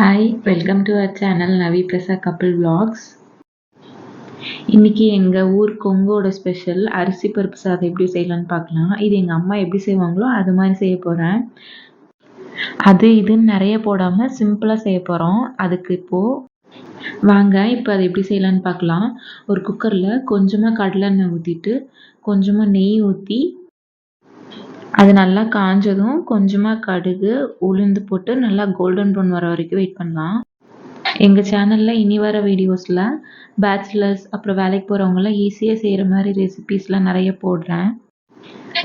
Hi welcome to our channel Navi Prasad couple vlogs. இன்னைக்கு எங்கள் ஊர் கொங்கோட ஸ்பெஷல் அரிசி பருப்பு சாதம் எப்படி செய்யலான்னு பார்க்கலாம். இது எங்கள் அம்மா எப்படி செய்வாங்களோ அது மாதிரி செய்ய போகிறேன் அது இதுன்னு நிறைய போடாமல் சிம்பிளாக செய்ய போகிறோம் அதுக்கு இப்போது வாங்க இப்போ அதை எப்படி செய்யலான்னு பார்க்கலாம். ஒரு குக்கரில் கொஞ்சமாக கடலெண்ணெய் ஊற்றிட்டு கொஞ்சமாக நெய் ஊற்றி அது நல்லா காஞ்சதும் கொஞ்சமாக கடுகு உளுந்து போட்டு நல்லா கோல்டன் ப்ரௌன் வர வரைக்கும் வெயிட் பண்ணலாம். எங்கள் சேனலில் இனி வர வீடியோஸில் பேச்சுலர்ஸ் அப்புறம் வேலைக்கு போகிறவங்களாம் ஈஸியாக செய்கிற மாதிரி ரெசிபீஸ்லாம் நிறைய போடுறேன்.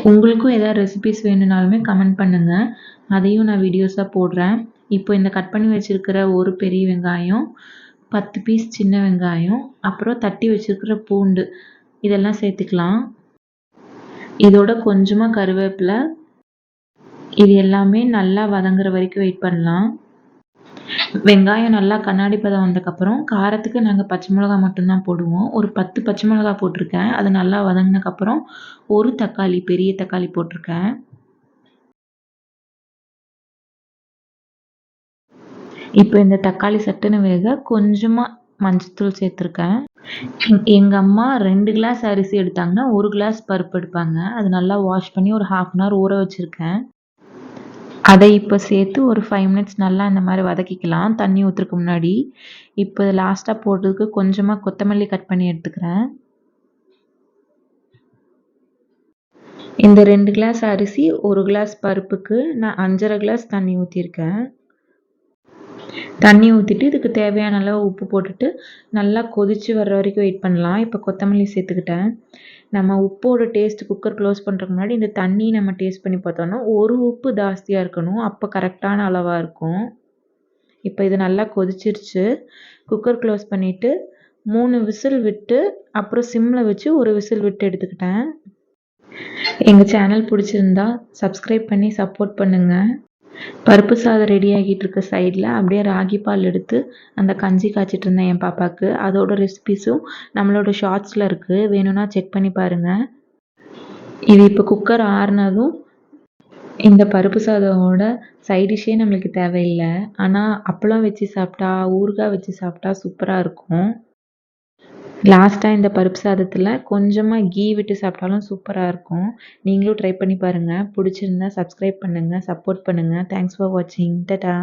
உங்களுக்கும் எதாவது ரெசிபீஸ் வேணும்னாலுமே கமெண்ட் பண்ணுங்கள் அதையும் நான் வீடியோஸாக போடுறேன். இப்போ இந்த கட் பண்ணி வச்சுருக்கிற ஒரு பெரிய வெங்காயம் பத்து பீஸ் சின்ன வெங்காயம் அப்புறம் தட்டி வச்சுருக்கிற பூண்டு இதெல்லாம் சேர்த்துக்கலாம். இதோட கொஞ்சமாக கருவேப்பிலை. இது எல்லாமே நல்லா வதங்குற வரைக்கும் வெயிட் பண்ணலாம். வெங்காயம் நல்லா கண்ணாடி பதம் வந்ததுக்கப்புறம் காரத்துக்கு நாங்கள் பச்சை மிளகா மட்டும்தான் போடுவோம். ஒரு பத்து பச்சை மிளகா போட்டிருக்கேன். அது நல்லா வதங்கினதுக்கப்புறம் ஒரு தக்காளி பெரிய தக்காளி போட்டிருக்கேன். இப்போ இந்த தக்காளி சட்டுன்னு வேக கொஞ்சமாக மஞ்சத்தூள் சேர்த்துருக்கேன். எங்கள் அம்மா ரெண்டு கிளாஸ் அரிசி எடுத்தாங்கன்னா ஒரு கிளாஸ் பருப்பு எடுப்பாங்க. அது நல்லா வாஷ் பண்ணி ஒரு ஹாஃப் அன் ஹவர் ஊற வச்சுருக்கேன். அதை இப்போ சேர்த்து ஒரு ஃபைவ் மினிட்ஸ் நல்லா இந்த மாதிரி வதக்கிக்கலாம். தண்ணி ஊற்றுறதுக்கு முன்னாடி. இப்போ லாஸ்ட்டாக போடுறதுக்கு கொஞ்சமாக கொத்தமல்லி கட் பண்ணி எடுத்துக்கிறேன். இந்த ரெண்டு கிளாஸ் அரிசி ஒரு கிளாஸ் பருப்புக்கு நான் அஞ்சரை கிளாஸ் தண்ணி ஊற்றிருக்கேன் தண்ணி ஊற்றிட்டு இதுக்கு தேவையான அளவு உப்பு போட்டுட்டு நல்லா கொதித்து வர்ற வரைக்கும் வெயிட் பண்ணலாம். இப்போ கொத்தமல்லி சேர்த்துக்கிட்டேன். நம்ம உப்போட டேஸ்ட் குக்கர் க்ளோஸ் பண்ணுறதுக்கு முன்னாடி இந்த தண்ணி நம்ம டேஸ்ட் பண்ணி பார்த்தோன்னா ஒரு உப்பு ஜாஸ்தியாக இருக்கணும். அப்போ கரெக்டான அளவாக இருக்கும். இப்போ இது நல்லா கொதிச்சிருச்சு. குக்கர் க்ளோஸ் பண்ணிவிட்டு மூணு விசில் விட்டு அப்புறம் சிம்மில் வச்சு ஒரு விசில் விட்டு எடுத்துக்கிட்டேன். எங்கள் சேனல் பிடிச்சிருந்தா சப்ஸ்கிரைப் பண்ணி சப்போர்ட் பண்ணுங்கள் பருப்பு சாதம் ரெடி ஆகிட்டு இருக்க சைடில் அப்படியே ராகி பால் எடுத்து அந்த கஞ்சி காய்ச்சிட்டு இருந்தேன் என் பாப்பாவுக்கு. அதோட ரெசிபிஸும் நம்மளோட ஷார்ட்ஸில் இருக்குது வேணும்னா செக் பண்ணி பாருங்கள் இது இப்போ குக்கர் ஆறுனதும் இந்த பருப்பு சாதமோட சைடிஷ்ஷே நம்மளுக்கு தேவையில்லை. ஆனால் அப்பளம் வச்சு சாப்பிட்டா ஊறுகாய் வச்சு சாப்பிட்டா சூப்பராக இருக்கும். லாஸ்ட்டாக இந்த பருப்பு சாதத்தில் கொஞ்சமாக கீ விட்டு சாப்பிட்டாலும் சூப்பராக இருக்கும். நீங்களும் ட்ரை பண்ணி பாருங்கள் பிடிச்சிருந்தா சப்ஸ்கிரைப் பண்ணுங்கள் சப்போர்ட் பண்ணுங்கள் தேங்க்ஸ் ஃபார் வாட்சிங் டட்டா